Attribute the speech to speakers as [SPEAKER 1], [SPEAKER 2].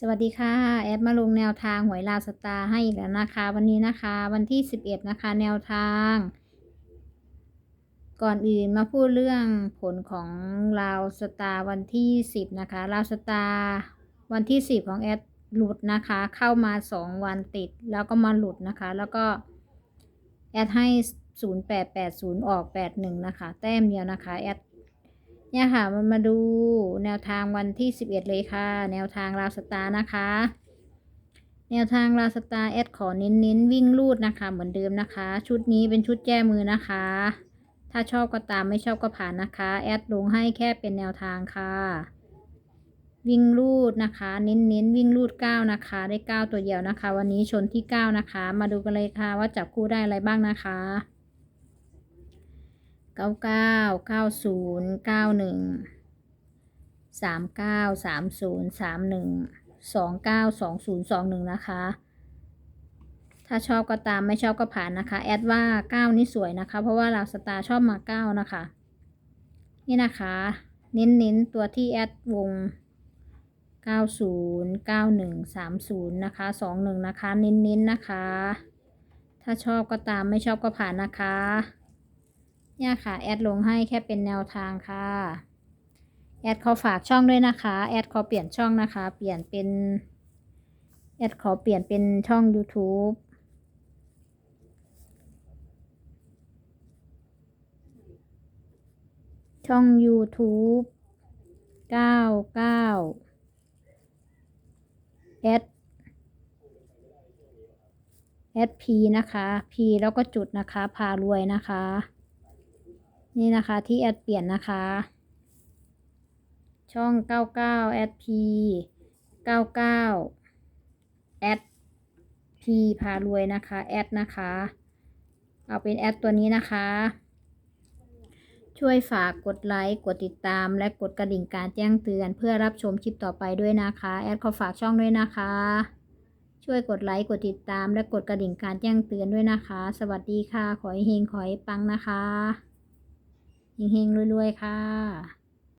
[SPEAKER 1] สวัสดีค่ะ แอดมาลงแนวทางหวยลาวสตาร์ให้อีกแล้วนะคะ วันนี้นะคะวันที่ 11 นะคะ แนวทาง ก่อนอื่นมาพูดเรื่องผลของลาวสตาร์วันที่ 10 นะคะลาวสตาร์วันที่ 10 ของแอดหลุดนะคะ เข้ามา 2 วันติด แล้วก็มาหลุดนะคะ แล้วก็ แอดให้ 0880 ออก 81 นะคะ แต้มเดียวนะคะ แอด เนี่ยค่ะมันมาดูแนวทางวันที่ 11 เลยค่ะ แนวทางราสตานะคะ แนวทางราสตาแอดขอเน้นๆวิ่งลูดนะคะ เหมือนเดิมนะคะ ชุดนี้เป็นชุดแก้มือนะคะ ถ้าชอบก็ตามไม่ชอบก็ผ่านนะคะแอดลงให้แค่เป็นแนวทางค่ะ วิ่งลูดนะคะ เน้นๆวิ่งลูด 9 นะคะ ได้ 9 ตัวเดียวนะคะ วันนี้ชนที่ 9 นะคะ มาดูกันเลยค่ะว่าจับคู่ได้อะไรบ้างนะคะ เก้าเก้าเก้าศูนย์เก้าหนึ่งสามเก้าสามศูนย์สามหนึ่งสองเก้าสองศูนย์สองหนึ่งนะคะ ถ้าชอบก็ตามไม่ชอบก็ผ่านนะคะ แอดว่าเก้านี่สวยนะคะ เพราะว่าเราสตาร์ชอบมาเก้านะคะ นี่นะคะ เน้นเน้นๆตัวที่แอดวงเก้าศูนย์เก้าหนึ่งสามศูนย์นะคะสองหนึ่งนะคะ เน้นเน้นๆนะคะ ถ้าชอบก็ตามไม่ชอบก็ผ่านนะคะ เนี่ยค่ะ แอดลงให้แค่เป็นแนวทางค่ะ แอดขอฝากช่องด้วยนะคะ แอดขอเปลี่ยนช่องนะคะ เปลี่ยนเป็น แอดขอเปลี่ยนเป็นช่อง YouTube ช่อง YouTube 99แอดแอดพีนะคะ P แล้วก็จุดนะคะ พารวยนะคะ นี่นะคะที่แอดเปลี่ยนนะคะ ช่อง 99แอด P 99แอด P พารวยนะคะแอดนะคะ เอาเป็นแอดตัวนี้นะคะ ช่วยฝากกดไลค์กดติดตาม และกดกระดิ่งการแจ้งเตือน เพื่อรับชมคลิปต่อไปด้วยนะคะแอดขอฝากช่องด้วยนะคะ ช่วยกดไลค์กดติดตาม และกดกระดิ่งการแจ้งเตือนด้วยนะคะ สวัสดีค่ะ ขอให้เฮงขอให้ปังนะคะ เฮงๆรวยๆ ค่ะ